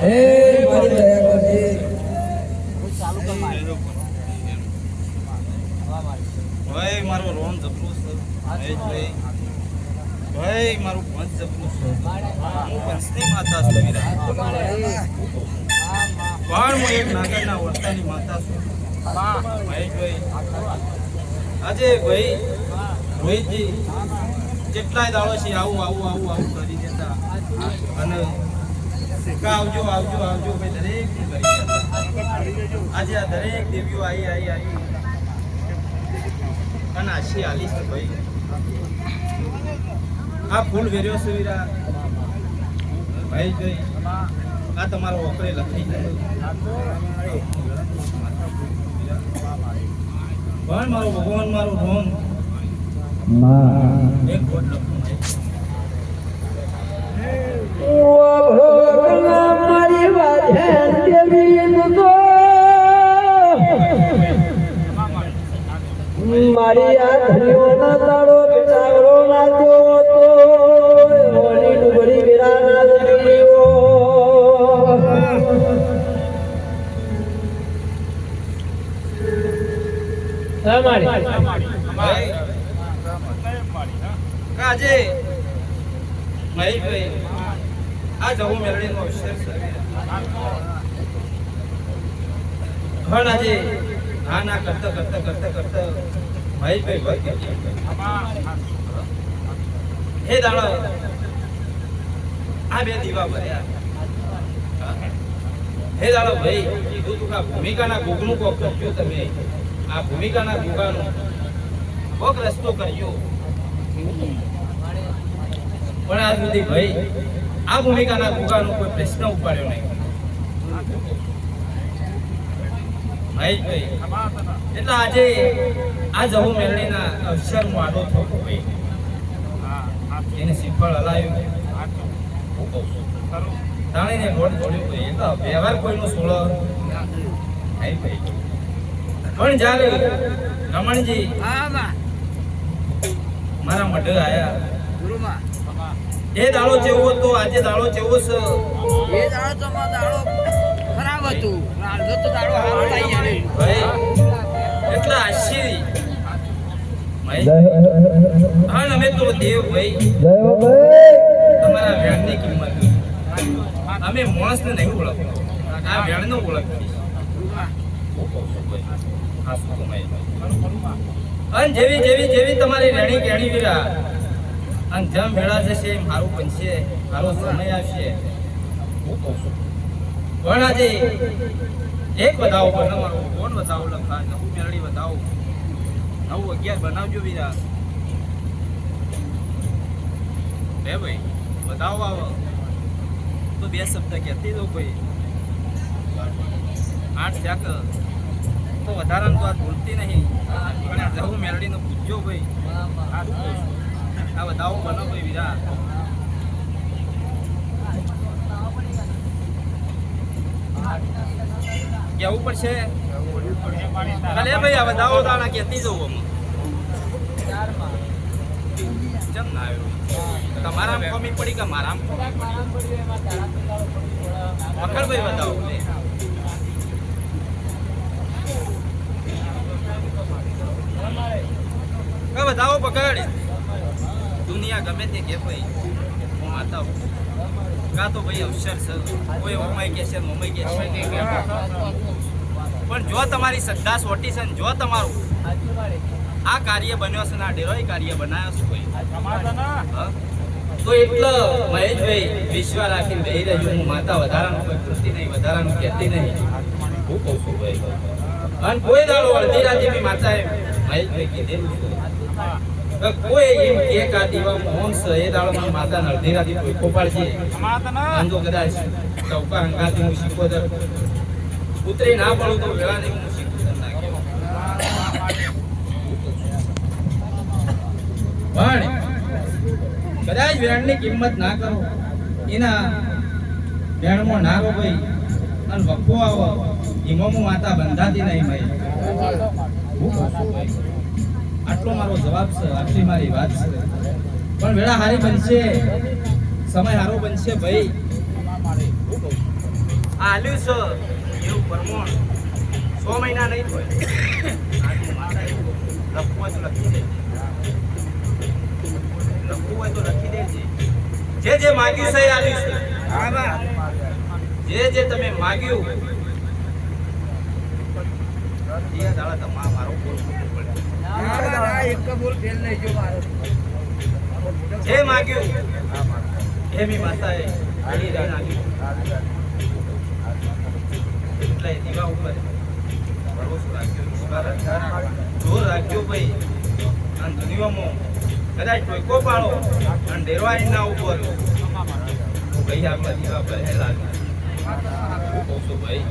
હે, મારી ભાઈ, મારો રોમ જપલું છે. મહેશભાઈ. ભાઈ, મારું પંચ જપલું છે. હું પંચની માતા છું વીરા. પણ હું નાગરના વર્તાની માતા છું. મહેશભાઈ. આજે ભાઈ, રોહિતજી કેટલાય દાડો છે, આવું આવું આવું આવું કરી દેતા. અને કા આવજો આવજો આવજો ભાઈ દરેક આજે આ દરેક દેવીઓ આવી આવી આવી અને આશી આલી છે ભાઈ. આ ફૂલ વેર્યો છે વીરા. ભાઈ ભાઈ આ તમારો ઓકરે લખી પણ મારો ભગવાન મારો રોમ એક વોટ લખું. મારી આ ધરીઓના તાળો બેટાગરો નાચ્યો તો હોળી ડુબરી વિરાના દેવીઓ ભાઈ કાજે મહેશભાઈ આ જવું મેળવીનો વિશેષ પણ આજે હા ના, કરતા કરતા કરતા કરતા. મહેશભાઈ ભાઈ હે દાડો, આ બે દીવા ભર્યા. હે દાડો ભાઈ કીધું તું આ ભૂમિકાના ગોગનું કોક કર્યું તમે. આ ભૂમિકાના ગોગાનું કોક રસ્તો કર્યો પણ આજ સુધી ભાઈ આ ભૂમિકાના ભૂગાનો કોઈ પ્રશ્ન ઉપાડ્યો નહીં. ભાઈ એટલે આજે આ જહુ મેળવીના અવસર મારો થયો ભાઈ. એને શ્રીફળ હલાવ્યું. હું કહું છું તાણીને ગોળ ભાઈ. એટલે વ્યવહાર કોઈનો સોળો. નહીં ભાઈ. પણ જ્યારે રમણજી મારા મઢે આયા એ દાડો જેવો તો આજે દાડો જેવો છે એ દાડો તો મારો દાડો ખરાબ હતું આજે તો દાડો સારો લઈ આવે ભાઈ એટલે આશી હા અમે તો દેવ ભાઈ જય હો ભાઈ તમારા વ્યાણની કિંમત અમે માણસને નહીં ઓળખતો આ વ્યાણનો ઓળખતી અન જેવી જેવી જેવી તમારી રેણી કેણી વીરા અન જેમ વેળા જશે એમ મારું બનશે મારો સમય આવશે. હું કહું છું પણ આજે એક બતાવો બનાવવાનો કોણ બતાવો લખા? નવું મેળડી બતાવો નવું અગિયાર બનાવજો બીજા. બે ભાઈ બતાવો આવો. તો બે શબ્દ કહેતી દો કોઈ. આઠ શાક. તો વધારાનું તો આ ભૂલતી નહીં. પણ આ જવું મેળડીનો પૂછજો ભાઈ. આ બતાવો બનો ભાઈ વીરા કેવું પડશે? ભલે ભાઈ, આ બતાવો તાણા કહેતી જવું અમે કેમ ના આવ્યો? તમારા કોમી પડી કે મારા પકડ ભાઈ બતાવો. બતાવો પકડ. દુનિયા ગમે તે કે ભાઈ હું માતા કાં તો ભાઈ અવસર છે, કોઈ મમ્મી કે છે મમ્મી કે છે પણ જો તમારી શ્રદ્ધા સોટી છે જો તમારું આ કાર્ય બન્યો છે ના ડેરોય કાર્ય બનાવ્યો છે કોઈ? તો એટલે મહેશભાઈ વિશ્વ રાખીને રહી રહ્યું, હું માતા વધારાનું કોઈ કૃતિ નહીં, વધારાનું કહેતી નહીં. હું કહું છું ભાઈ. અને કોઈ દાડો અડધી રાતે બી માતાએ મહેશભાઈ કીધેલું કોઈ એમ કે કે દીવા મોહન દાડો મને માતા ખોપાડજે અંજો કદાચ ચૌકા હંગાથી હું શીખો દર ઉતરી ના પડું તો વેળા નહીં હું શીખું દર પણ કદાચ વેણની કિંમત ના કરો એના વેણમાં ના રહો ભાઈ અને વખો આવો એમાં માતા બંધાતી નહીં ભાઈ. આટલો મારો જવાબ છે, આટલી મારી વાત છે. પણ વેળા હારી બનશે, સમય હારો બનશે ભાઈ. છું. આલ્યું છે, એવું પરમોણ. સો મહિના નહીં એવું લખવું હોય તો લખી દેજે. લખવું હોય તો લખી દેજે. જે જે માગ્યું છે એ આલ્યું છે. જે જે તમે માગ્યું. એ દાડા તમારા મારો બોલ. એક ફેલ નહીં જો મારો. જે માગ્યું, એ મી માતાએ આલી દાન આપ્યું એટલે દીવા ઉપર ભરોસો રાખ્યો જોર રાખ્યો ભાઈ. અને દુનિયામાં કદાચ ટોયકો પાડો અને ડેરવા એના ઉપર. ભાઈ આપણા દીવા પર હે લાગે ભાઈ?